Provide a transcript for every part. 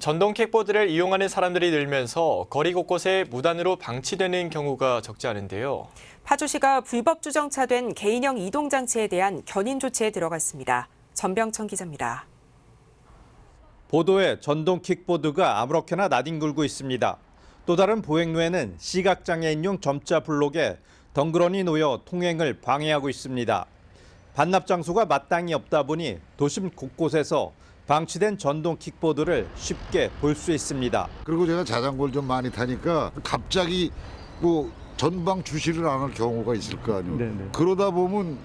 전동 킥보드를 이용하는 사람들이 늘면서 거리 곳곳에 무단으로 방치되는 경우가 적지 않은데요. 파주시가 불법 주정차된 개인형 이동장치에 대한 견인 조치에 들어갔습니다. 전병천 기자입니다. 보도에 전동 킥보드가 아무렇게나 나뒹굴고 있습니다. 또 다른 보행로에는 시각장애인용 점자 블록에 덩그러니 놓여 통행을 방해하고 있습니다. 반납 장소가 마땅히 없다 보니 도심 곳곳에서 방치된 전동 킥보드를 쉽게 볼 수 있습니다. 그리고 제가 자전거를 좀 많이 타니까 갑자기 뭐 전방 주시를 안 할 경우가 있을 거 아니에요. 네네. 그러다 보면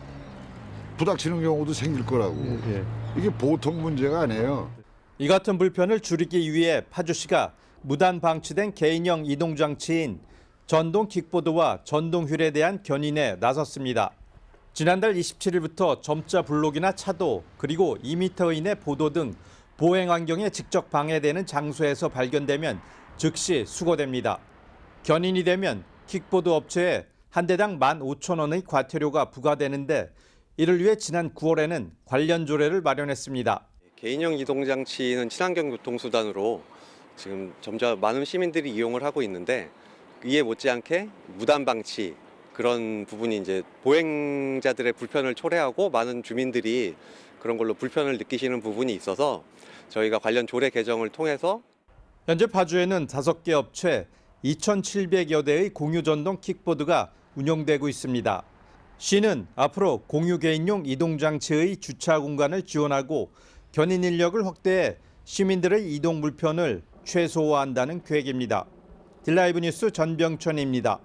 부닥치는 경우도 생길 거라고. 예. 이게 보통 문제가 아니에요. 이 같은 불편을 줄이기 위해 파주시가 무단 방치된 개인형 이동장치인 전동 킥보드와 전동 휠에 대한 견인에 나섰습니다. 지난달 27일부터 점자 블록이나 차도 그리고 2m 이내 보도 등 보행 환경에 직접 방해되는 장소에서 발견되면 즉시 수거됩니다. 견인이 되면 킥보드 업체에 한 대당 15,000원의 과태료가 부과되는데 이를 위해 지난 9월에는 관련 조례를 마련했습니다. 개인형 이동 장치는 친환경 교통수단으로 지금 점점 많은 시민들이 이용을 하고 있는데 이에 못지않게 무단 방치 그런 부분이 이제 보행자들의 불편을 초래하고 많은 주민들이 그런 걸로 불편을 느끼시는 부분이 있어서 저희가 관련 조례 개정을 통해서 현재 파주에는 5개 업체 2,700여 대의 공유 전동 킥보드가 운영되고 있습니다. 시는 앞으로 공유 개인용 이동 장치의 주차 공간을 지원하고 견인 인력을 확대해 시민들의 이동 불편을 최소화한다는 계획입니다. 딜라이브 뉴스 전병천입니다.